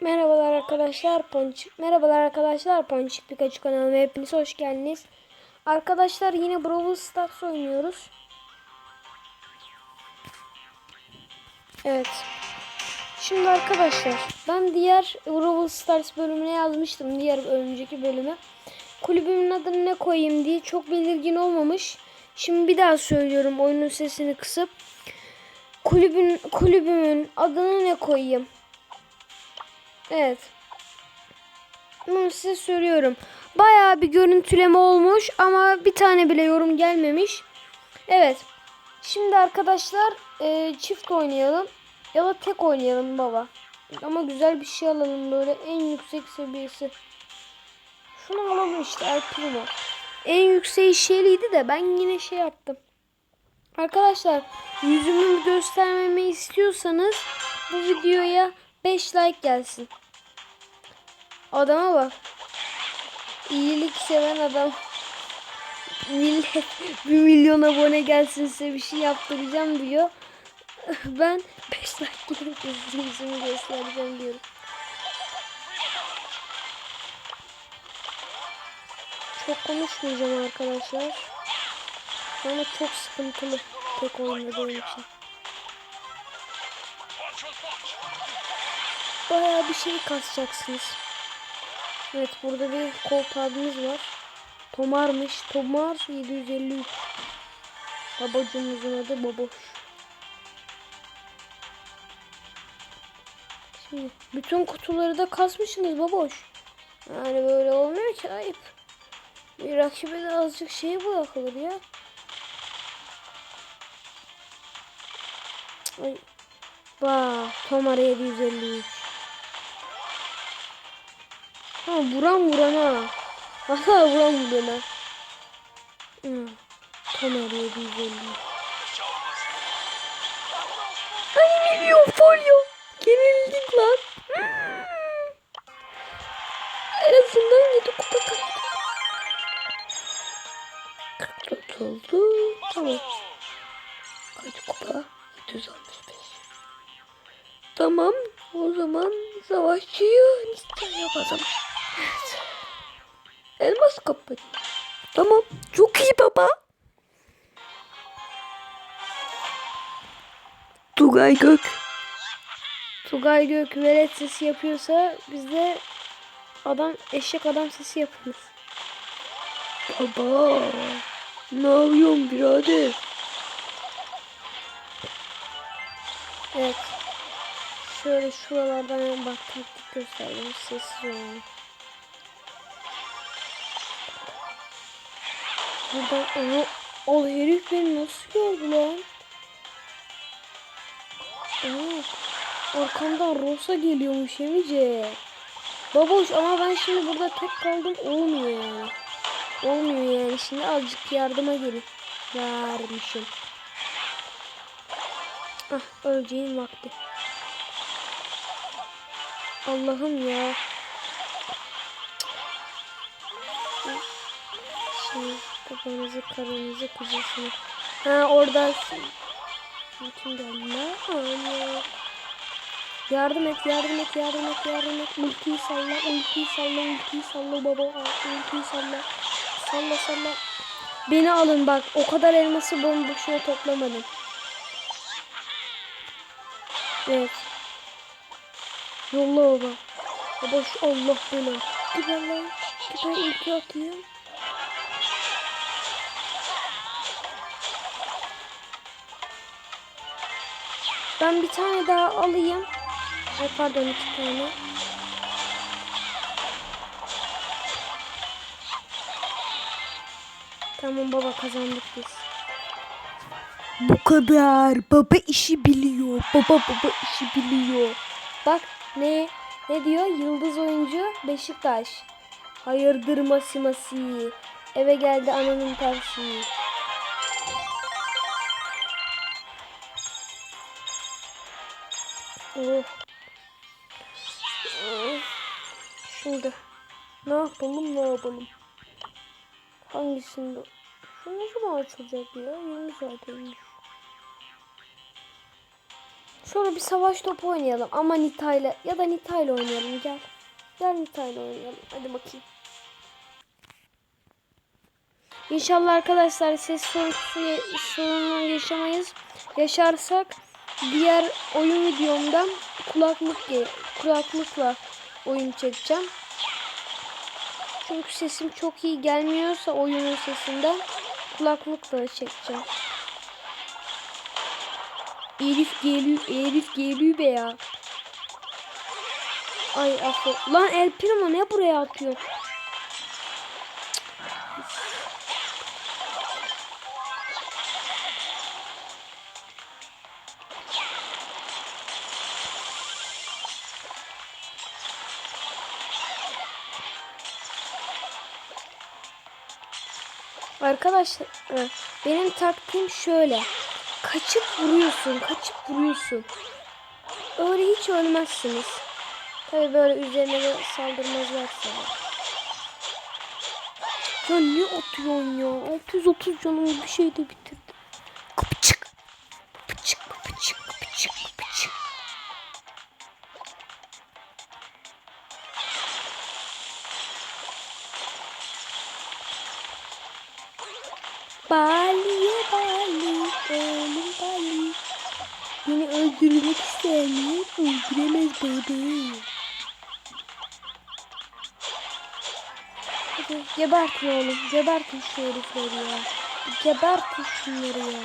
Merhabalar arkadaşlar Ponçik. Merhabalar arkadaşlar Ponçik Pikachu kanalıma hepiniz hoş geldiniz. Arkadaşlar yine Brawl Stars oynuyoruz. Evet. Şimdi arkadaşlar ben diğer Brawl Stars bölümüne yazmıştım. Diğer önceki bölüme. Kulübümün adını ne koyayım diye çok belirgin olmamış. Şimdi bir daha söylüyorum oyunun sesini kısıp. Kulübün kulübümün adını ne koyayım? Evet. Bunu size söylüyorum. Bayağı bir görüntüleme olmuş ama bir tane bile yorum gelmemiş. Evet. Şimdi arkadaşlar e, çift oynayalım. Ya da tek oynayalım baba. Ama güzel bir şey alalım böyle en yüksek seviyesi. Şunu alalım işte El Primo. En yüksek şeyliydi de ben yine şey yaptım. Arkadaşlar yüzümü göstermemi istiyorsanız bu videoya 5 like gelsin. Adama bak. İyilik seven adam. Millet 1 milyon abone gelsin size bir şey yaptıracağım diyor. Ben 5 like gelip yüzümü göstereceğim diyorum. Çok konuşmayacağım arkadaşlar. Ama çok sıkıntılı tek oynadığım için. Bayağı bir şey kasacaksınız. Evet burada bir Colt abimiz var. Tomar'mış. Tomar 753. Babacımızın adı Baboş. Şimdi bütün kutuları da kasmışsınız Baboş. Yani böyle olmuyor ki ayıp. Bir rakibe de azıcık şey bırakılır ya. Ay. Bak Tomar 753. Ha vuran vurana. Valla vuran vurana. Hı. Tomar 750. Ay milyon folyo. Yenildik lan. Tugay Gök. Tugay Gök velet sesi yapıyorsa biz de adam eşek adam sesi yapıyoruz. Baba. Ne yapıyorsun birader? Evet. Şöyle şuralardan bak taktik gösterdim. Sessiz olun. Buradan onu o herif beni nasıl gördü lan? Aa, arkamdan Rosa geliyormuş Emice. Baboş ama ben şimdi burada tek kaldım olmuyor yani. Olmuyor yani şimdi azıcık yardıma gelin. Vermişim. Ah öleceğin vakti. Allah'ım ya. Şimdi babanızı, karınızı, kocasını. Ha oradan bütün geldiler. Anne. Yardım et, yardım et, yardım et, yardım et. Ultiyi salla, ultiyi salla, ultiyi salla baba. Ultiyi salla. Salla salla. Beni alın bak. O kadar elması bomboşuna toplamadım. Evet. Yolla baba. Baba şu Allah belanı. Gider lan. Gider ulti atayım. Ben bir tane daha alayım. Ay pardon iki tane. Tamam baba kazandık biz. Bu kadar. Baba işi biliyor. Baba baba işi biliyor. Bak ne ne diyor? Yıldız oyuncu Beşiktaş. Hayırdır masi masi. Eve geldi ananın tersi. Şimdi ne yapalım ne yapalım? Hangisinde? Şu ne zaman açılacak ya? 20 saat olmuş. Şöyle bir savaş topu oynayalım ama Nita'yla ya da Nita'yla oynayalım gel. Gel Nita'yla oynayalım. Hadi bakayım. İnşallah arkadaşlar ses sorunu, sorunu yaşamayız. Yaşarsak diğer oyun videomdan kulaklık kulaklıkla oyun çekeceğim. Çünkü sesim çok iyi gelmiyorsa oyunun sesinden kulaklıkla çekeceğim. Elif geliyor, Elif geliyor be ya. Ay affet. Lan El Primo ne buraya atıyor? Arkadaşlar benim taktiğim şöyle. Kaçıp vuruyorsun, kaçıp vuruyorsun. Öyle hiç ölmezsiniz. Tabi böyle üzerine de saldırmazlarsa. Ya ne atıyorsun ya? 630 canımı bir şey de bitirdi. Beni öldürmek isteyenler öldüremez bebeğim. Hadi gebertin oğlum. Gebertin şu herifleri ya. Bir gebertin şunları ya.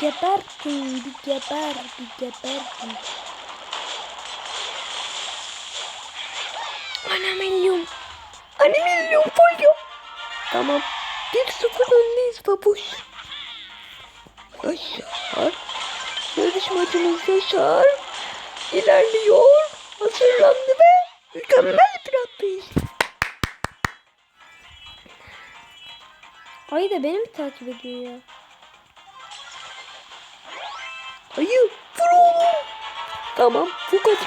Gebertin. Bir geber. Bir gebertin. Ana milyon. Ana milyon folyo. Tamam. Bir sıfır öndeyiz babuş. Yaşar. Yarışmacımız Yaşar. ilerliyor. Hazırlandı ve mükemmel bir atlayış. Ayı da beni mi takip ediyor ya? Ayı vur oğlum. Tamam Fukat.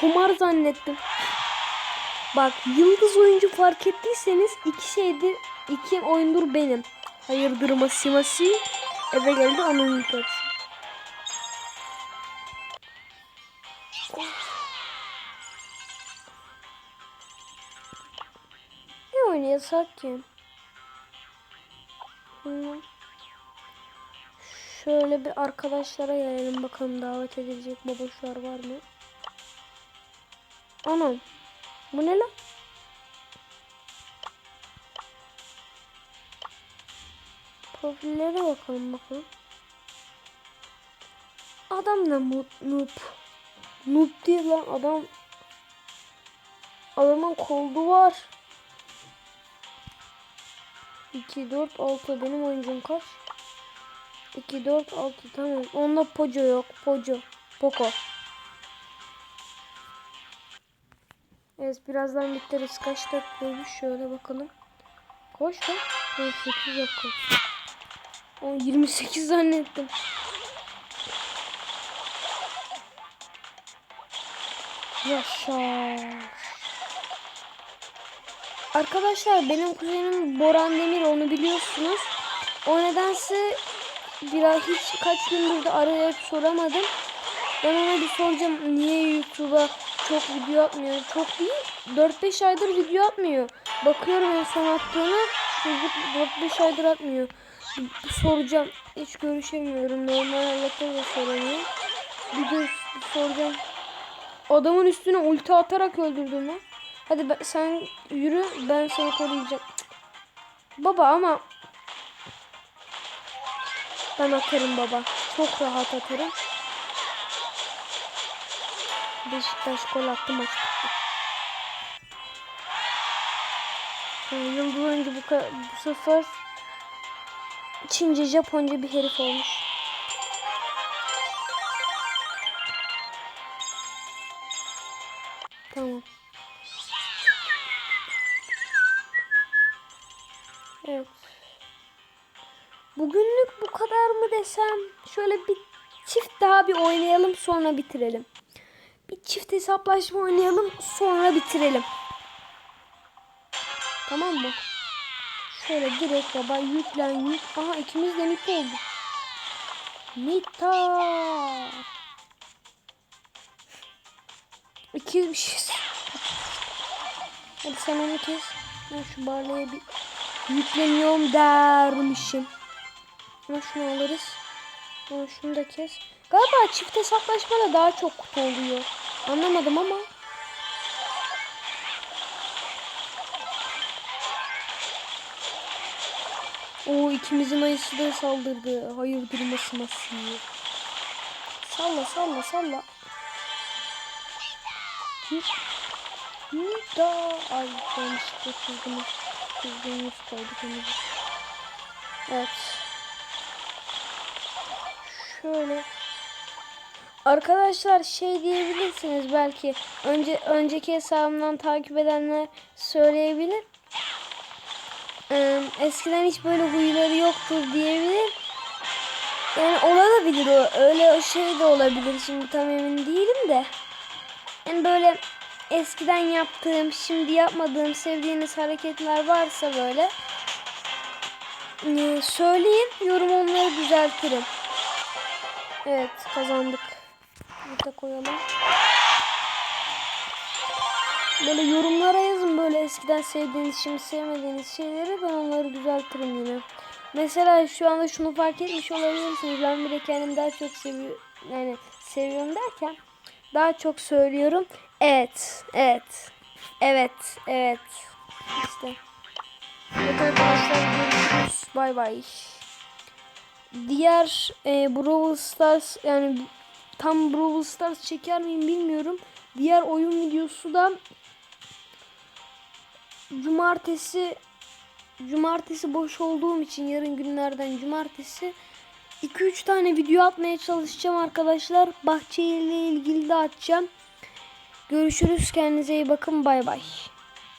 Tomar zannettim. Bak yıldız oyuncu fark ettiyseniz iki şeydir iki oyundur benim. Hayırdır masi masi. Eve geldi anonim Ne oynayasak ki? Şöyle bir arkadaşlara yayalım bakalım davet edilecek baboşlar var mı? Anam. Bu ne lan? Profillere bakalım bakalım. Adam ne? Noob, noob değil lan adam. Adamın koldu var. 2, 4, 6 benim oyuncum kaç? 2, 4, 6 tamam. Onda Poco yok. Poco. Poco. Evet birazdan biteriz. Kaç dakikaymış şöyle bakalım. Kaç lan? 8 dakika. O 28 zannettim. Yaşar. Arkadaşlar benim kuzenim Boran Demir onu biliyorsunuz. O nedense biraz hiç kaç gündür de arayıp soramadım. Ben ona bir soracağım niye YouTube'a çok video atmıyor. Çok değil 4-5 aydır video atmıyor. Bakıyorum en son attığına çocuk 4-5 aydır atmıyor. Soracağım. Hiç görüşemiyorum. Normal hayatta da soramıyor. Bir de soracağım. Adamın üstüne ulti atarak öldürdüm lan. Hadi ben, sen yürü ben seni koruyacağım. Baba ama ben atarım baba. Çok rahat atarım. Beşiktaş gol attı maç bitti. Oyuncu bu, bu sefer Çince Japonca bir herif olmuş. Tamam. Bugünlük bu kadar mı desem? Şöyle bir çift daha bir oynayalım sonra bitirelim. Bir çift hesaplaşma oynayalım sonra bitirelim. Tamam mı? Şöyle direkt baba yüklen yük. Aha ikimiz de mit oldu. Mita. İkiymişiz. Hadi sen onu kes. Ben şu barlaya bir yükleniyorum dermişim. Ama şunu alırız. Ama şunu da kes. Galiba çift hesaplaşmada daha çok kutu oluyor. Anlamadım ama. O ikimizin ayısı da saldırdı. Hayır durması nasıl? Salla salla salla. Hı. Hı da. Ay yanlışlıkla kızdınız. Kızdığımız koyduk. Evet. Şöyle. Arkadaşlar şey diyebilirsiniz belki. Önce önceki hesabımdan takip edenler söyleyebilir. Ee, eskiden hiç böyle huyları yoktur diyebilir. Yani olabilir o. Öyle şey de olabilir. Şimdi tam emin değilim de. Yani böyle eskiden yaptığım, şimdi yapmadığım, sevdiğiniz hareketler varsa böyle ee, söyleyin. Yorum onları düzeltirim. Evet kazandık. Burada koyalım. Böyle yorumlara yazın böyle eskiden sevdiğiniz şimdi sevmediğiniz şeyleri ben onları düzeltirim yine. Mesela şu anda şunu fark etmiş olabilirsiniz. Ben bile kendimi daha çok seviyorum. Yani seviyorum derken daha çok söylüyorum. Evet, evet, evet, evet. İşte. Evet arkadaşlar görüşürüz. Bay bay. Diğer e, Brawl Stars yani tam Brawl Stars çeker miyim bilmiyorum. Diğer oyun videosu da cumartesi cumartesi boş olduğum için yarın günlerden cumartesi 2-3 tane video atmaya çalışacağım arkadaşlar. Bahçeyle ilgili de atacağım. Görüşürüz. Kendinize iyi bakın. Bay bay.